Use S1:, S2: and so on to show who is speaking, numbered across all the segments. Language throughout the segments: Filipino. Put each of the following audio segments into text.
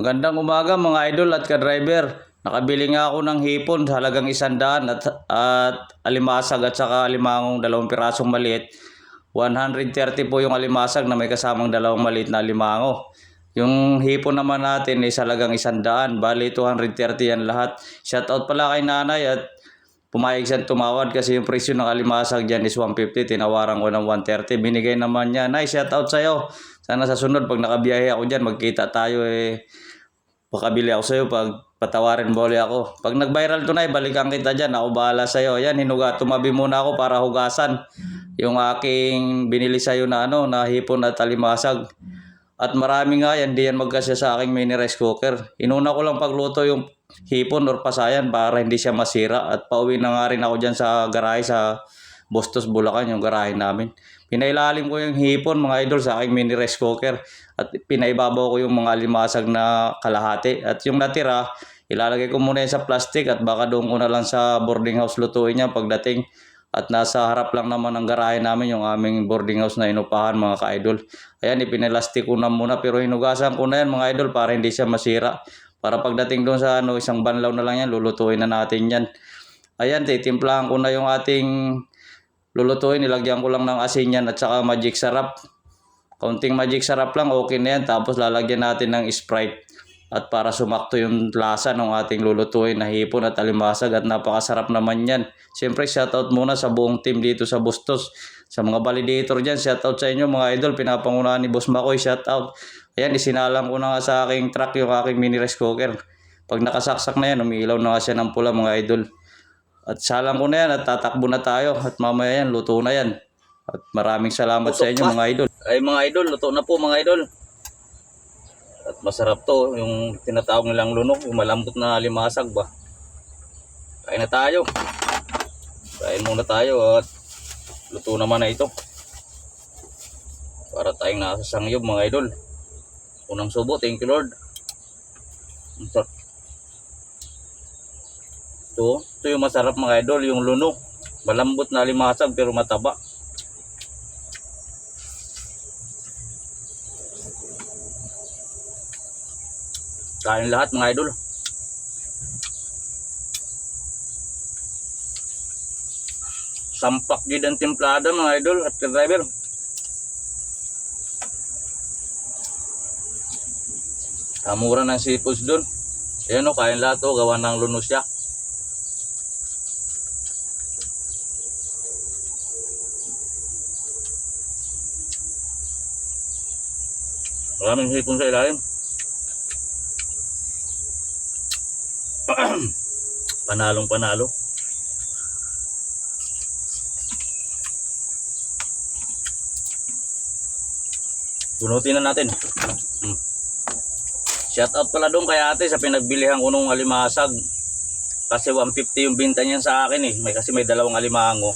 S1: Magandang umaga mga idol at ka-driver. Nakabili nga ako ng hipon sa halagang isandaan at, at alimasag at saka alimangong dalawang pirasong maliit. 130 po yung alimasag na may kasamang dalawang maliit na alimango. Yung hipon naman natin is halagang isandaan. Bali 230 yan lahat. Shoutout pala kay nanay at pumayag siya tumawad kasi yung presyo ng alimasag dyan is 150. Tinawaran ko ng 130. Binigay naman niya. Nay, shoutout sa'yo. Sana sa sunod pag nakabiyahe ako dyan, magkita tayo eh. Pakabili ako sa'yo pag patawarin mo ako. Pag nag-viral to na, balikan kita dyan. Ako bahala sa'yo. Ayan, hinuga. Tumabi muna ako para hugasan yung aking binili sa'yo na ano, na hipon at alimasag. At marami nga yan, di yan magkasya sa aking mini rice cooker. Inuna ko lang pagluto yung hipon or pasayan para hindi siya masira. At pauwi na nga rin ako dyan sa garahe sa Bustos, Bulacan, yung garahe namin. Pinailalim ko yung hipon mga idol sa aking mini rice cooker at pinaibabaw ko yung mga limasag na kalahati. At yung natira, ilalagay ko muna sa plastic at baka doon ko na lang sa boarding house lutuin niya pagdating. At nasa harap lang naman ng garahe namin yung aming boarding house na inupahan mga ka-idol. Ayan, ipinalastik ko na muna pero hinugasan ko na yan mga idol para hindi siya masira. Para pagdating doon sa ano, isang banlaw na lang yan, lulutuin na natin yan. Ayan, titimplahan ko na yung ating lulutuin. Nilagyan ko lang ng asin yan at saka magic sarap. Kaunting magic sarap lang, okay na yan. Tapos lalagyan natin ng Sprite. At para sumakto yung lasa ng ating lulutuin na hipon at alimasag at napakasarap naman yan. Siyempre shoutout muna sa buong team dito sa Bustos. Sa mga validator dyan, shoutout sa inyo mga idol. Pinapangunahan ni Boss Makoy, shoutout. Ayan, isinalang ko na nga sa aking truck yung aking mini rice cooker. Pag nakasaksak na yan, umiilaw na nga siya ng pula mga idol. At salang ko na yan at tatakbo na tayo. At mamaya yan, luto na yan. At maraming salamat sa inyo mga idol. Ay mga idol, luto na po mga idol. At masarap to, yung tinatawag nilang lunok, yung malambot na limasag ba. Kain na tayo. Kain muna tayo at luto naman na ito. Para tayong nasa sangyob mga idol. Unang subo, thank you Lord. Ang. Ito, ito yung masarap mga idol, yung lunok. Malambot na limasag pero mataba. Kain lahat mga idol. Sampak gid ang timplada mga idol at driver. Kamura ng seafoods doon. Ayan o, kain lahat o, gawa ng lunos siya. Maraming hipon sa ilalim. Panalong panalo. Bunutin na natin. Hmm. Shout out pala doon kay ate sa pinagbilihan ko nung alimasag. Kasi 150 yung binta niya sa akin eh. May kasi may dalawang alimango.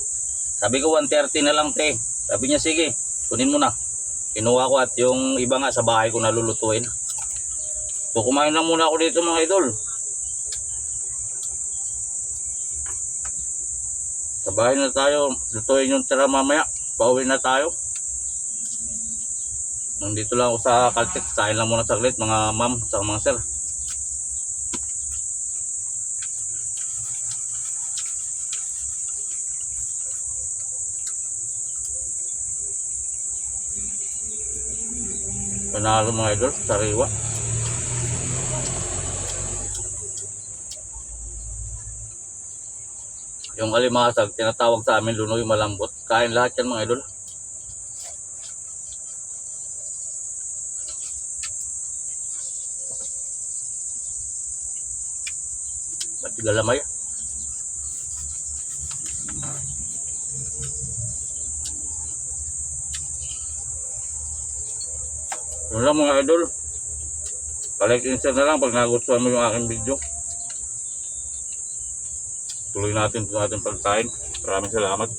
S1: Sabi ko 130 na lang te. Sabi niya sige, kunin mo na. Kinuha ko at yung iba nga sa bahay ko nalulutuin. So kumain na muna ako dito mga idol. Sa bahay na tayo, lutuin yung tira mamaya. Pauwi na tayo. Nandito lang ako sa Caltech. Kain lang muna saglit mga ma'am sa mga sir. Panalo mga idol, sariwa. Yung alimasag, tinatawag sa amin lunoy malambot. Kain lahat yan mga idol. Ba't galamay? Yun mga idol. Palike and share na lang pag nagustuhan mo yung aking video. Tuloy natin ito natin pagkain. Maraming salamat.